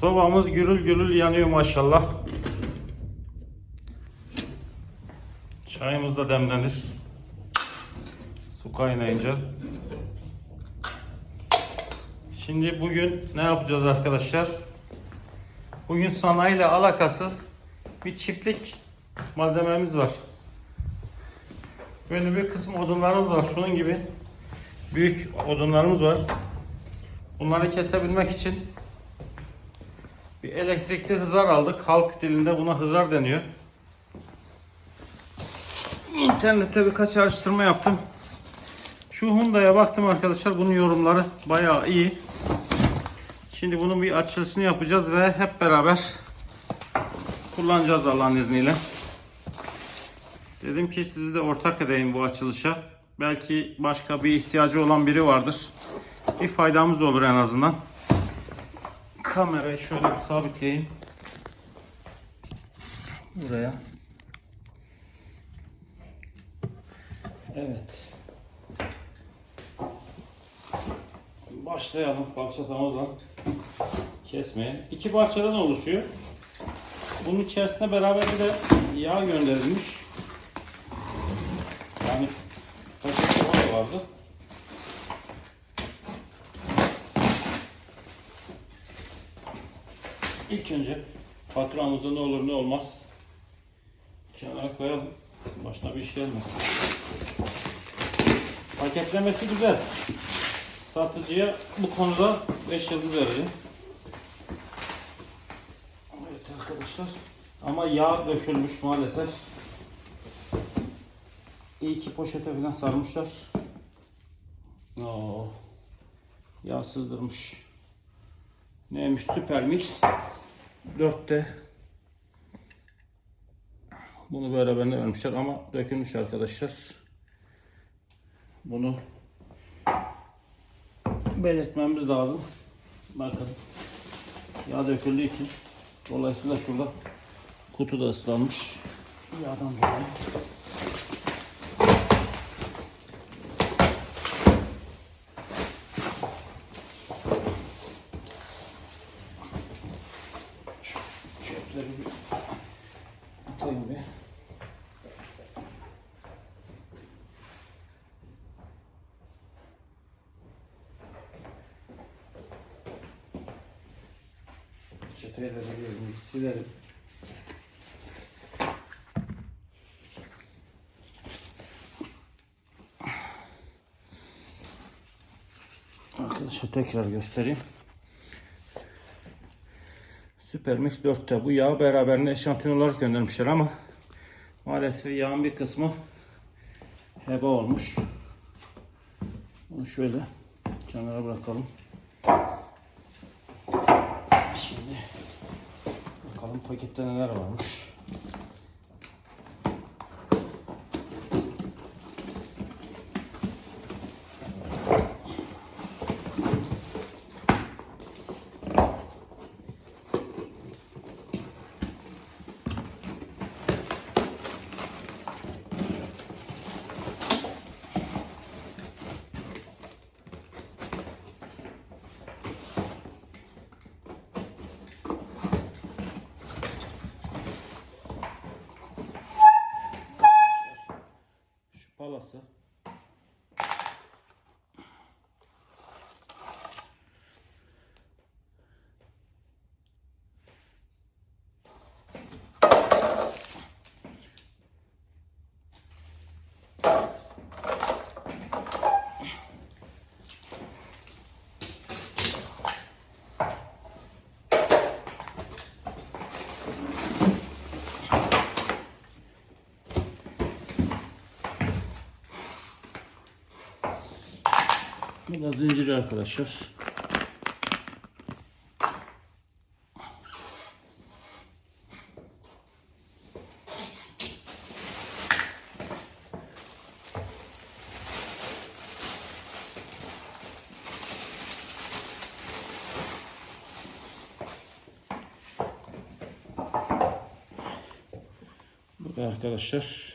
Sobamız gürül gürül yanıyor maşallah. Çayımız da demlenir. Su kaynayınca. Şimdi bugün ne yapacağız arkadaşlar? Bugün sanayiyle alakasız bir çiftlik malzememiz var. Böyle bir kısım odunlarımız var. Şunun gibi büyük odunlarımız var. Bunları kesebilmek için bir elektrikli hızar aldık. Halk dilinde buna hızar deniyor. İnternette birkaç araştırma yaptım. Şu Hyundai'ye baktım arkadaşlar. Bunun yorumları bayağı iyi. Şimdi bunun bir açılışını yapacağız ve hep beraber kullanacağız Allah'ın izniyle. Dedim ki sizi de ortak edeyim bu açılışa. Belki başka bir ihtiyacı olan biri vardır. Bir faydamız olur en azından. Kamerayı şöyle bir sabitleyeyim. Buraya. Evet. Başlayalım parçalamazla kesmeye. İki parçadan oluşuyor. Bunun içerisine beraber bir de yağ gönderilmiş. Yani paket vardı. İlk önce faturamızı ne olur ne olmaz kenara koyalım. Başına bir iş gelmesin. Paketlemesi güzel. Satıcıya bu konuda 5 yıldız vereceğim. Evet arkadaşlar. Ama yağ dökülmüş maalesef. İyi ki poşete falan sarmışlar. Oo, yağ sızdırmış. Neymiş süper mix. 4'te bunu beraberinde vermişler ama dökülmüş arkadaşlar. Bunu belirtmemiz lazım. Bakın yağ döküldüğü için dolayısıyla şurada kutu da ıslanmış. Yağdan dolayı. Çöpleri bir atayım bir. Çeteye de veriyorum, bir silerim. Arkadaşlar tekrar göstereyim. Supermix 4'te bu yağ beraberinde eşantiyon olarak göndermişler ama maalesef yağın bir kısmı heba olmuş. Bunu şöyle kenara bırakalım. Şimdi bakalım pakette neler varmış. Şu palası. Da zinciri arkadaşlar. Bu da arkadaşlar.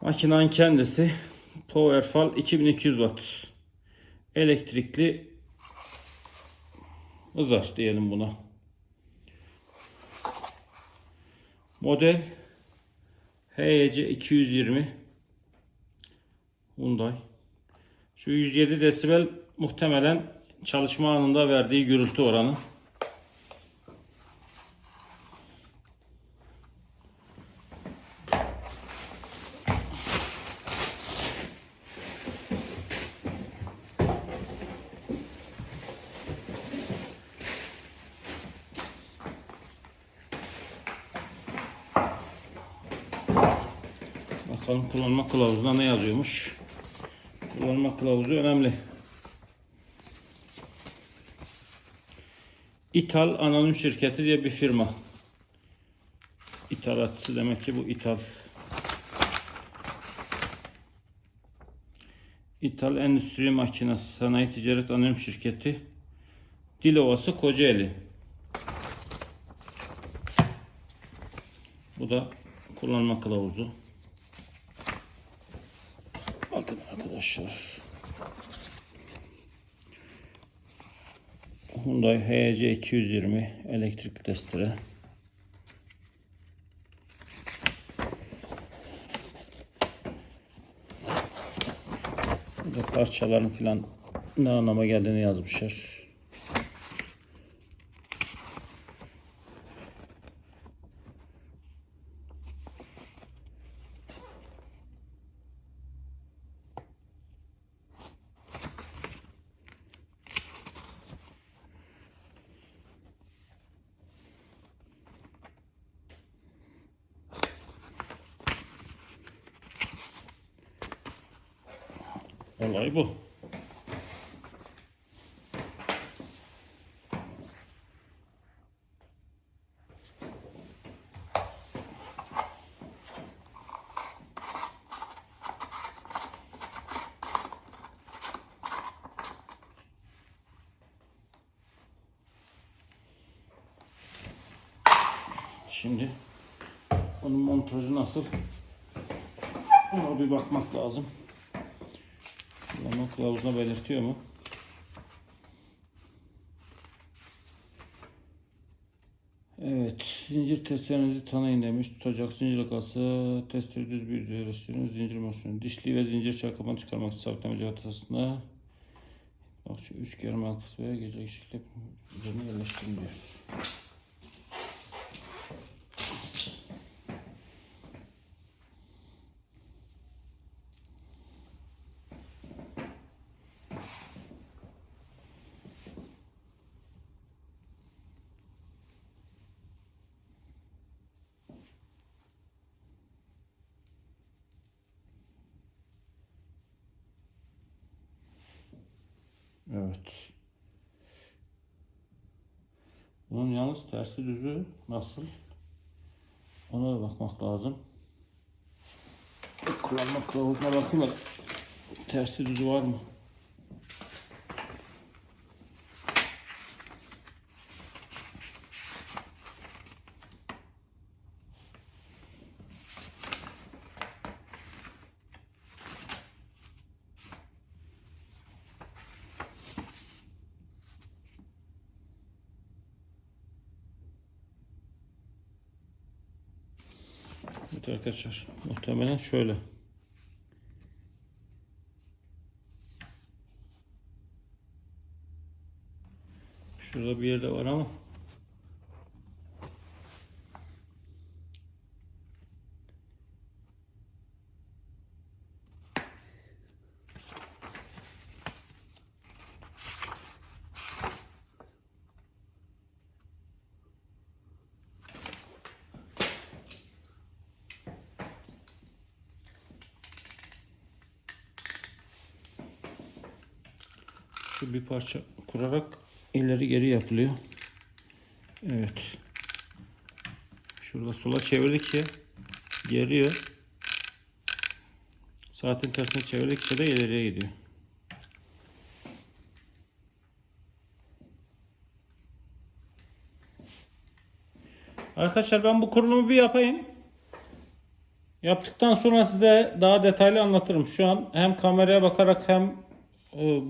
Makinenin kendisi Powerfall 2200 watt elektrikli ızar diyelim buna. Model HYC 220 Hyundai. Şu 107 desibel muhtemelen çalışma anında verdiği gürültü oranı. Bakalım kullanma kılavuzunda ne yazıyormuş. Kullanma kılavuzu önemli. İthal Anonim Şirketi diye bir firma. İthalatçısı demek ki bu ithal. İthal Endüstri Makinası Sanayi Ticaret Anonim Şirketi. Dilovası Kocaeli. Bu da kullanma kılavuzu. Bakın arkadaşlar. Hyundai HC 220 elektrikli testere. Burada parçaların filan ne anlama geldiğini yazmışlar. Olay bu. Şimdi bunun montajı nasıl? Ona bir bakmak lazım. Kullanma kılavuzuna belirtiyor mu? Evet, zincir testlerinizi tanıyın demiş. Tutacak zincir akası, testleri düz bir yüzeye yerleştirin. Zincir mosyonu, dişli ve zincir çarkını çıkarmak için sabitlemeci hatasında bak şu üç kere makas veya gece şekilde üzerine yerleştirin diyor. Evet. Bunun yalnız tersi düzü nasıl? Ona da bakmak lazım. Kullanma kılavuzuna bakayım tersi düzü var mı? Arkadaşlar muhtemelen şöyle. Şurada bir yerde var ama şu bir parça kurarak ileri geri yapılıyor. Evet. Şurada sola çevirdikçe geriyor. Saatin tersine çevirdikçe de ileriye gidiyor. Arkadaşlar ben bu kurulumu bir yapayım. Yaptıktan sonra size daha detaylı anlatırım. Şu an hem kameraya bakarak hem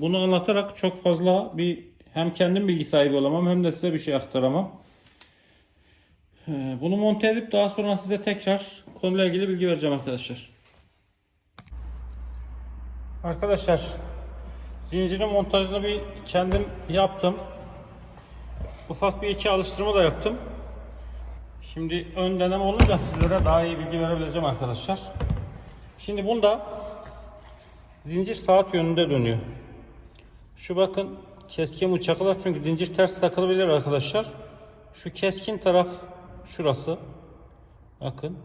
bunu anlatarak çok fazla bir hem kendim bilgi sahibi olamam hem de size bir şey aktaramam. Ee, Bunu monte edip daha sonra size tekrar konuyla ilgili bilgi vereceğim arkadaşlar. Arkadaşlar zincirin montajını bir kendim yaptım. Ufak bir iki alıştırma da yaptım. Şimdi ön deneme olunca sizlere daha iyi bilgi verebileceğim arkadaşlar. Şimdi bunda zincir saat yönünde dönüyor. Şu bakın keskin bıçaklar çünkü zincir ters takılabilir arkadaşlar. Şu keskin taraf şurası. Bakın.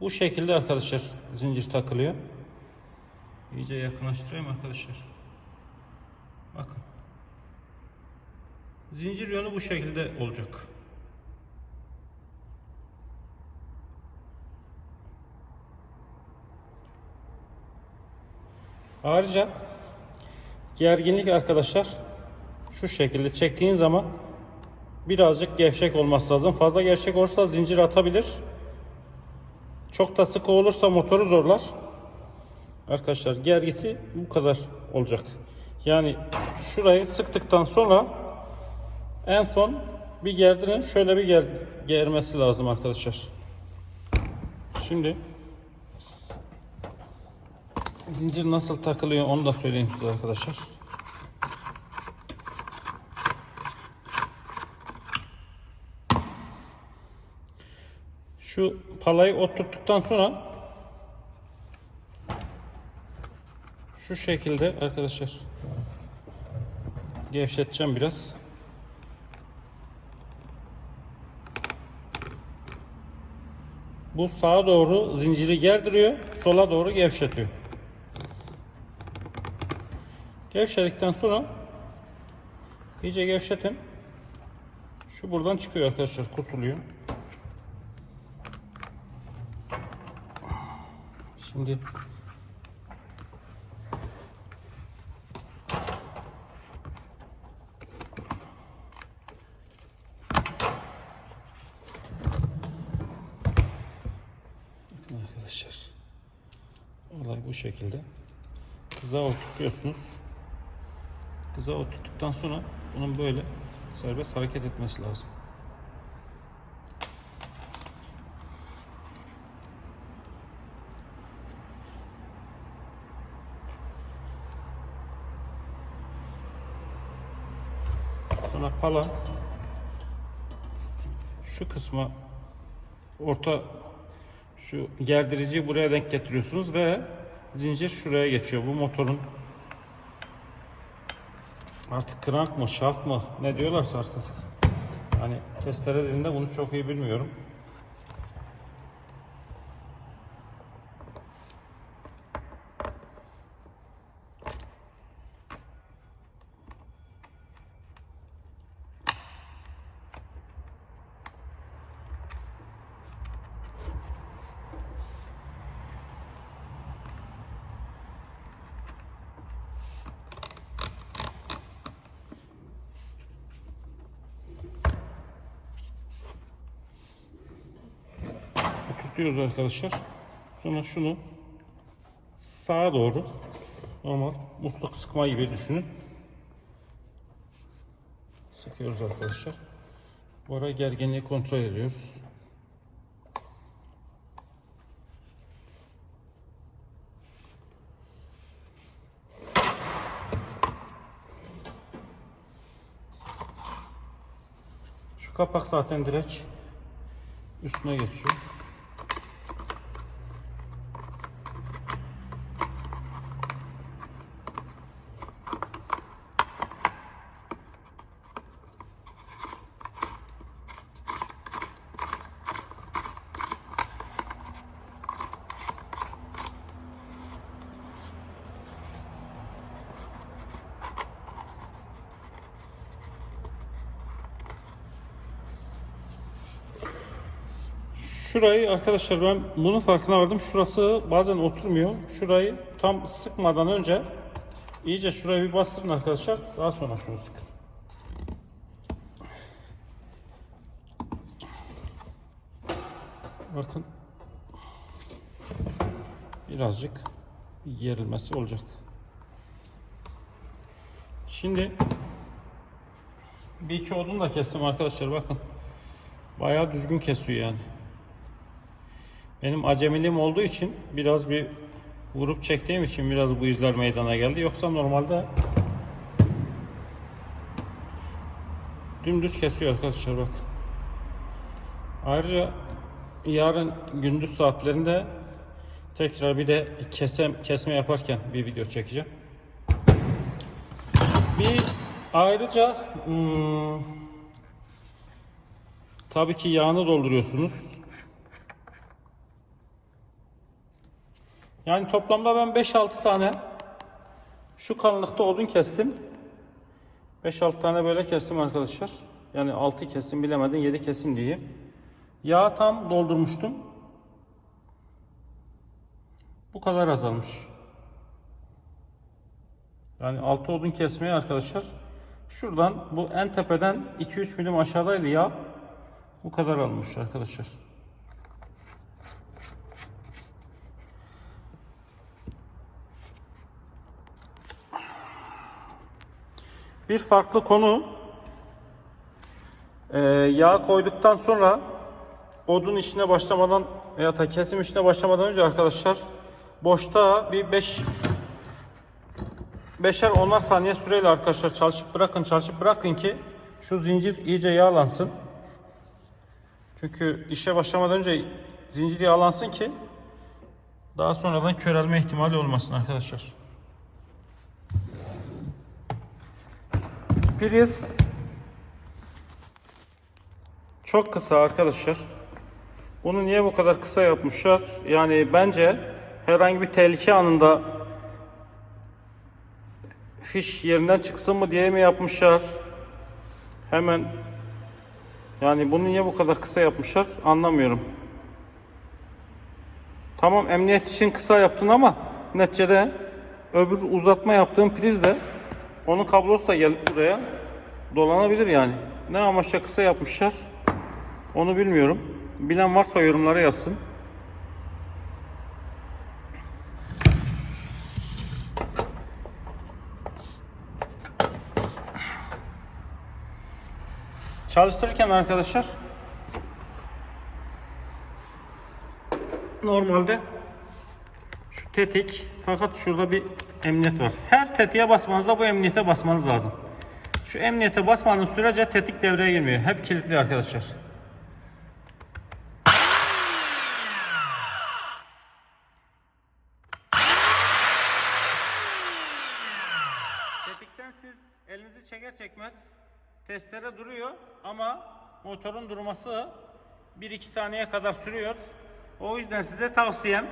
Bu şekilde arkadaşlar zincir takılıyor. İyice yakınlaştırayım arkadaşlar. Bakın. Zincir yönü bu şekilde olacak. Ayrıca gerginlik arkadaşlar şu şekilde çektiğin zaman birazcık gevşek olması lazım. Fazla gevşek olursa zincir atabilir. Çok da sıkı olursa motoru zorlar. Arkadaşlar gergisi bu kadar olacak. Yani şurayı sıktıktan sonra en son bir gerdirin şöyle bir ger germesi lazım arkadaşlar. Şimdi zincir nasıl takılıyor onu da söyleyeyim size arkadaşlar. Şu palayı oturttuktan sonra şu şekilde arkadaşlar gevşeteceğim biraz. Bu sağa doğru zinciri gerdiriyor, sola doğru gevşetiyor. Gevşedikten sonra iyice gevşetin. Şu buradan çıkıyor arkadaşlar, kurtuluyor. Şimdi arkadaşlar. Olay bu şekilde. Kıza oturtuyorsunuz. Kıza oturttuktan sonra bunun böyle serbest hareket etmesi lazım. Sonra pala şu kısma orta şu gerdiriciyi buraya denk getiriyorsunuz ve zincir şuraya geçiyor. Bu motorun artık krank mı, şaft mı ne diyorlarsa artık. Hani testere dilinde bunu çok iyi bilmiyorum. Oturtuyoruz arkadaşlar. Sonra şunu sağa doğru normal musluk sıkma gibi düşünün. Sıkıyoruz arkadaşlar. Bu ara gerginliği kontrol ediyoruz. Şu kapak zaten direkt üstüne geçiyor. Şurayı arkadaşlar ben bunun farkına vardım. Şurası bazen oturmuyor. Şurayı tam sıkmadan önce iyice şurayı bir bastırın arkadaşlar. Daha sonra şunu sıkın. Bakın birazcık bir gerilmesi olacak. Şimdi bir iki odun da kestim arkadaşlar bakın. Bayağı düzgün kesiyor yani. Benim acemiliğim olduğu için biraz bir vurup çektiğim için biraz bu izler meydana geldi. Yoksa normalde dümdüz kesiyor arkadaşlar bakın. Ayrıca yarın gündüz saatlerinde tekrar bir de kesem kesme yaparken bir video çekeceğim. Bir ayrıca hmm, tabii ki yağını dolduruyorsunuz. Yani toplamda ben 5-6 tane şu kalınlıkta odun kestim. 5-6 tane böyle kestim arkadaşlar. Yani 6 kesim bilemedin 7 kesim diyeyim. Yağ tam doldurmuştum. Bu kadar azalmış. Yani 6 odun kesmeye arkadaşlar. Şuradan bu en tepeden 2-3 milim aşağıdaydı yağ. Bu kadar almış arkadaşlar. Bir farklı konu ee, yağ koyduktan sonra odun işine başlamadan veya da kesim işine başlamadan önce arkadaşlar boşta bir 5 beşer onar saniye süreyle arkadaşlar çalışıp bırakın çalışıp bırakın ki şu zincir iyice yağlansın. Çünkü işe başlamadan önce zincir yağlansın ki daha sonradan körelme ihtimali olmasın arkadaşlar. Priz çok kısa arkadaşlar. Bunu niye bu kadar kısa yapmışlar? Yani bence herhangi bir tehlike anında fiş yerinden çıksın mı diye mi yapmışlar? Hemen yani bunu niye bu kadar kısa yapmışlar anlamıyorum. Tamam emniyet için kısa yaptın ama neticede öbür uzatma yaptığın priz de onun kablosu da gelip buraya dolanabilir yani. Ne amaçla kısa yapmışlar onu bilmiyorum. Bilen varsa yorumlara yazsın. Çalıştırırken arkadaşlar normalde şu tetik fakat şurada bir emniyet var. Her tetiğe basmanızda bu emniyete basmanız lazım. Şu emniyete basmanız sürece tetik devreye girmiyor. Hep kilitli arkadaşlar. Tetikten siz elinizi çeker çekmez testere duruyor ama motorun durması 1-2 saniye kadar sürüyor. O yüzden size tavsiyem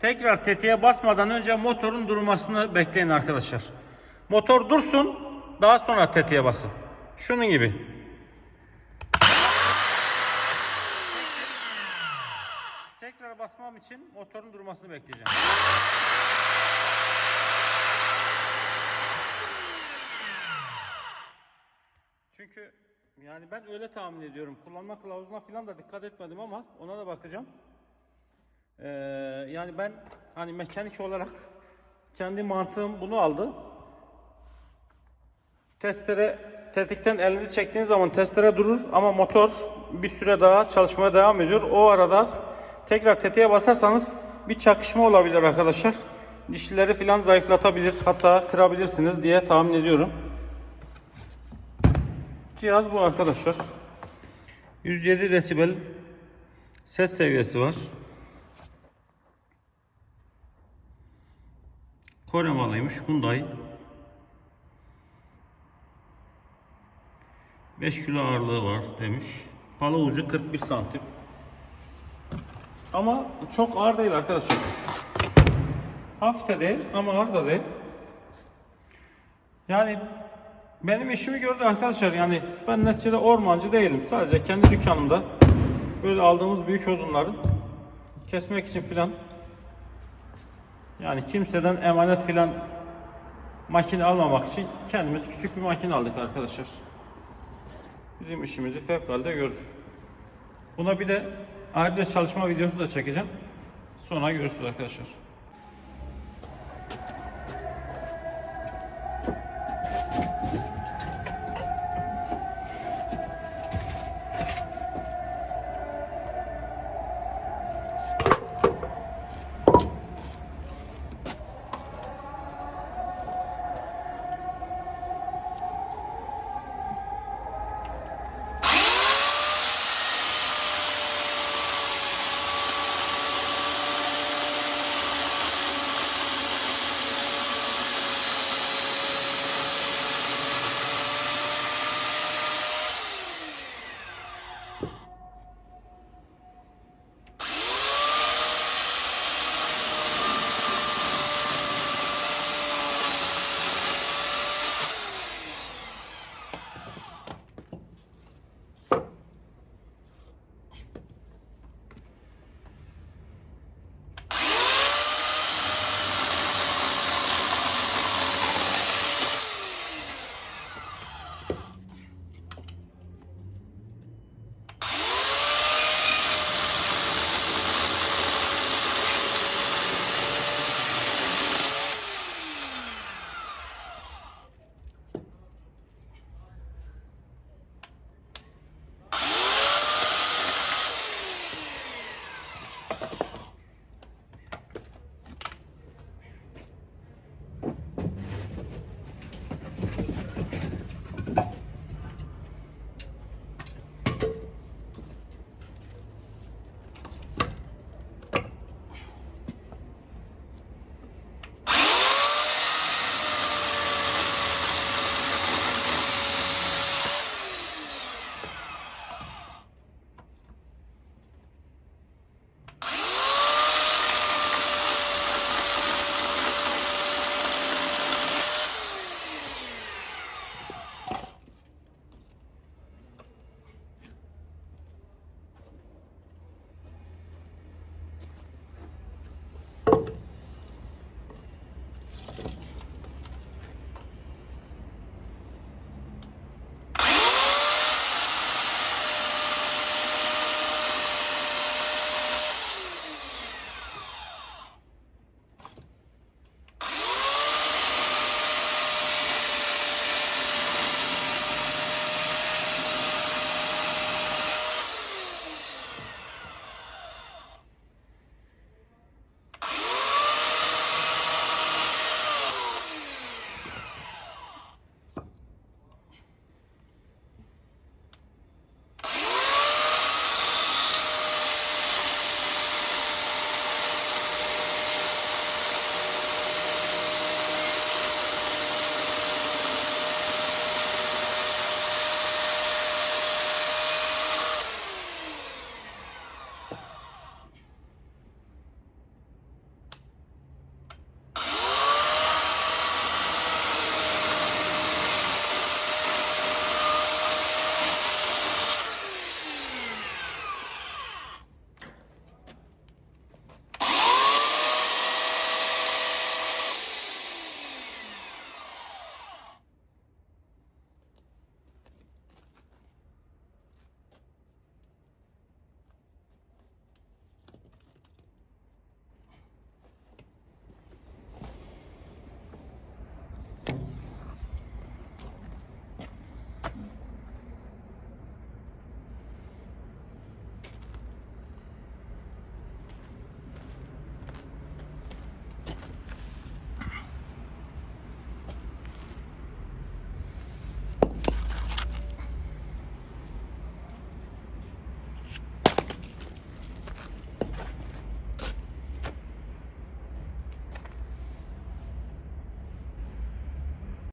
tekrar tetiğe basmadan önce motorun durmasını bekleyin arkadaşlar. Motor dursun daha sonra tetiğe basın. Şunun gibi. Tekrar basmam için motorun durmasını bekleyeceğim. Çünkü yani ben öyle tahmin ediyorum. Kullanma kılavuzuna falan da dikkat etmedim ama ona da bakacağım. Ee, yani ben hani mekanik olarak kendi mantığım bunu aldı. Testere tetikten elinizi çektiğiniz zaman testere durur ama motor bir süre daha çalışmaya devam ediyor. O arada tekrar tetiğe basarsanız bir çakışma olabilir arkadaşlar. Dişlileri falan zayıflatabilir hatta kırabilirsiniz diye tahmin ediyorum. Cihaz bu arkadaşlar. 107 desibel ses seviyesi var. Kore malıymış Hyundai. 5 kilo ağırlığı var demiş. Pala ucu 41 santim. Ama çok ağır değil arkadaşlar. Hafif de değil ama ağır da değil. Yani benim işimi gördü arkadaşlar. Yani ben neticede ormancı değilim. Sadece kendi dükkanımda böyle aldığımız büyük odunları kesmek için filan yani kimseden emanet filan makine almamak için kendimiz küçük bir makine aldık arkadaşlar. Bizim işimizi fevkalade görür. Buna bir de ayrıca çalışma videosu da çekeceğim. Sonra görüşürüz arkadaşlar.